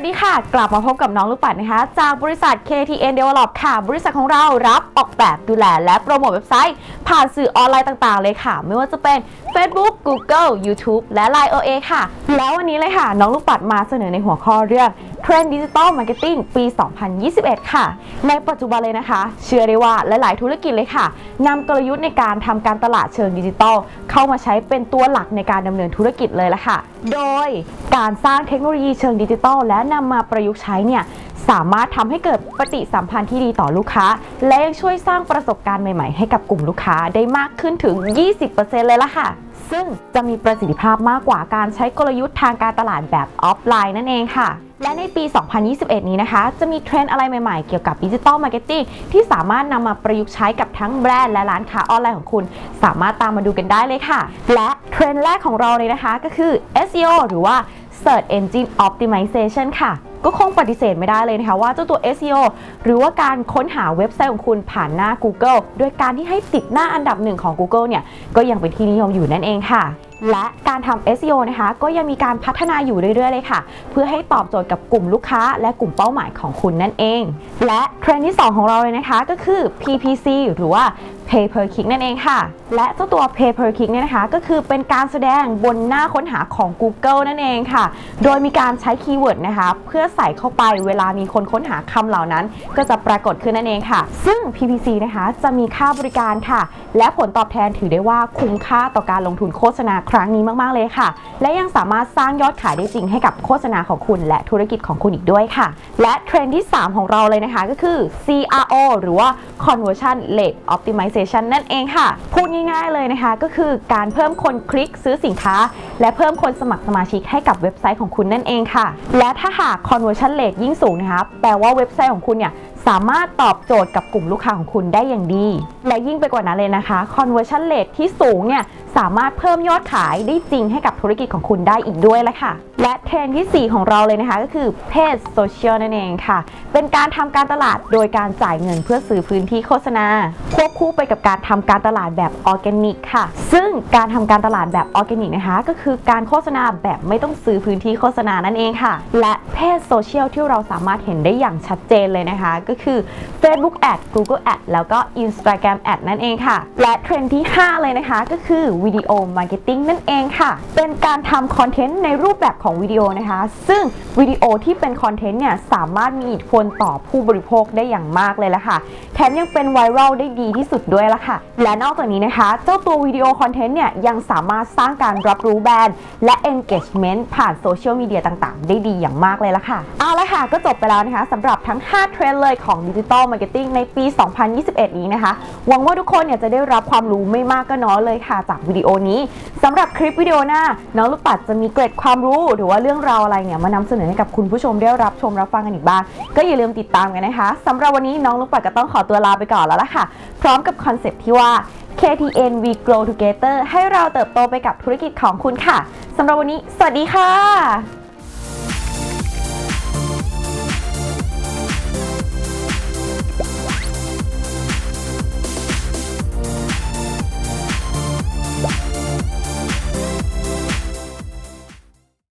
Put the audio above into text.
วัสดีค่ะ กลับมาพบกับน้องลูกปัดนะคะ จากบริษัท KTN Develop ค่ะ บริษัทของเรารับออกแบบดูแลและโปรโมทเว็บไซต์ ผ่านสื่อออนไลน์ต่างๆ เลยค่ะ ไม่ว่าจะเป็น Facebook Google YouTube และ Line OA ค่ะ แล้ววันนี้เลยค่ะ น้องลูกปัดมาเสนอในหัวข้อเรื่องเทรนด์ดิจิตอลมาร์เก็ตติ้งปี 2021 ค่ะ ในปัจจุบันเลยนะคะ เชื่อได้ว่าหลาย ๆ ธุรกิจเลยค่ะนำกลยุทธ์ในการทำการตลาดเชิงดิจิตอลเข้ามาใช้เป็นตัวหลักในการดำเนินธุรกิจเลยละค่ะ โดยการสร้างเทคโนโลยีเชิงดิจิตอลและนำมาประยุกต์ใช้เนี่ยสามารถทำให้เกิดปฏิสัมพันธ์ที่ดีต่อลูกค้า และยังช่วยสร้างประสบการณ์ใหม่ ๆ ให้กับกลุ่มลูกค้าได้มากขึ้นถึง 20%เลยละค่ะ ซึ่งจะมีประสิทธิภาพมากกว่าการใช้กลยุทธ์ทางการตลาดแบบออฟไลน์นั่นเองค่ะ และในปี 2021 นี้นะคะ จะมีเทรนด์อะไรใหม่ๆ เกี่ยวกับดิจิตอลมาร์เก็ตติ้งที่สามารถนำมาประยุกต์ใช้กับทั้งแบรนด์และร้านค้าออนไลน์ของคุณ สามารถตามมาดูกันได้เลยค่ะ และเทรนด์แรกของเราเลยนะคะก็คือ SEO หรือว่า Search Engine Optimization ค่ะ ก็คงปฏิเสธไม่ได้เลยนะคะว่าเจ้าตัว SEO หรือว่าการค้นหาเว็บไซต์ของคุณผ่านหน้า Google โดยการที่ให้ติดหน้าอันดับหนึ่งของ Google เนี่ยก็ยังเป็นที่นิยมอยู่นั่นเองค่ะและการทำ SEO นะคะ ก็ยังมีการพัฒนาอยู่เรื่อยๆเลยค่ะ เพื่อให้ตอบโจทย์กับกลุ่มลูกค้า และกลุ่มเป้าหมายของคุณนั่นเอง และเทรนด์ที่ 2 ของเราเลยนะคะ ก็คือ PPC หรือว่า Pay per click นั่นเองค่ะ และเจ้าตัว Pay per click เนี่ยนะคะ ก็คือเป็นการแสดงบนหน้าค้นหาของ Google นั่นเองค่ะ โดยมีการใช้คีย์เวิร์ดนะคะ เพื่อใส่เข้าไปเวลามีคนค้นหาคำเหล่านั้น ก็จะปรากฏขึ้นนั่นเองค่ะ ซึ่ง PPC นะคะจะมีค่าบริการค่ะ และผลตอบแทนถือได้ว่าคุ้มค่าต่อการลงทุนโฆษณาครั้งนี้มาก ๆ เลยค่ะ และยังสามารถสร้างยอดขายได้จริงให้กับโฆษณาของคุณและธุรกิจของคุณอีกด้วยค่ะ และเทรนด์ที่ 3 ของเราเลยนะคะก็คือ CRO หรือว่า Conversion Rate Optimization นั่นเองค่ะ พูดง่าย ๆ เลยนะคะก็คือการเพิ่มคนคลิกซื้อสินค้า และเพิ่มคนสมัครสมาชิกให้กับเว็บไซต์ของคุณนั่นเองค่ะ และถ้าหาก conversion rate ยิ่งสูงนะคะแปลว่าเว็บไซต์ของคุณเนี่ยสามารถตอบโจทย์กับกลุ่มลูกค้าของคุณได้อย่างดี และยิ่งไปกว่านั้นเลยนะคะ conversion rate ที่สูงเนี่ยสามารถเพิ่มยอดขายได้จริงให้กับธุรกิจของคุณได้อีกด้วยละค่ะ และเทรนที่ 4 ของเราเลยนะคะ ก็คือเพจโซเชียลนั่นเองค่ะ เป็นการทำการตลาดโดยการจ่ายเงินเพื่อซื้อพื้นที่โฆษณา ควบคู่ไปกับการทำการตลาดแบบออร์แกนิกค่ะ ซึ่งการทำการตลาดแบบออร์แกนิกนะคะ ก็คือการโฆษณาแบบไม่ต้องซื้อพื้นที่โฆษณานั่นเองค่ะ และเพจโซเชียลที่เราสามารถเห็นได้อย่างชัดเจนเลยนะคะก็คือ Facebook Ad Google Ad แล้วก็ Instagram Ad นั่นเองค่ะ และเทรนด์ที่ 5 เลยนะคะ ก็คือวิดีโอมาร์เก็ตติ้งนั่นเองค่ะ เป็นการทำคอนเทนต์ในรูปแบบของวิดีโอนะคะ ซึ่งวิดีโอที่เป็นคอนเทนต์เนี่ยสามารถมีอิทธิพลต่อผู้บริโภคได้อย่างมากเลยละค่ะ แถมยังเป็นไวรัลได้ดีที่สุดด้วยละค่ะ และนอกจากนี้นะคะ เจ้าตัววิดีโอคอนเทนต์เนี่ยยังสามารถสร้างการรับรู้แบรนด์และ engagement ผ่านโซเชียลมีเดียต่างๆ ได้ดีอย่างมากเลยละค่ะ เอาละค่ะก็จบไปแล้วนะคะสำหรับทั้ง 5 เทรนด์เลยของดิจิ t a ลมาร์เก็ตติ้งในปี 2021 นี้นะคะ หวังว่าทุกคนเนี่ยจะได้รับความรู้ไม่มากก็น้อยเลยค่ะ จากวิดีโอนี้สำหรับคลิปวิดีโอหน้า น้องลูกปัดจะมีเกร็ดความรู้ หรือว่าเรื่องราวอะไรเนี่ยมานำเสนอให้กับคุณผู้ชมได้รับชมรับฟังกันอีกบ้าง ก็อย่าลืมติดตามกันนะคะสำหรับวันนี้น้องลูกปัดก็ต้องขอตัวลาไปก่อนแล้วล่ะค่ะ พร้อมกับคอนเซปต์ที่ว่า KTN We Grow Together ให้เราเติบโตไปกับธุรกิจของคุณค่ะสำหรับวันนี้ สวัสดีค่ะ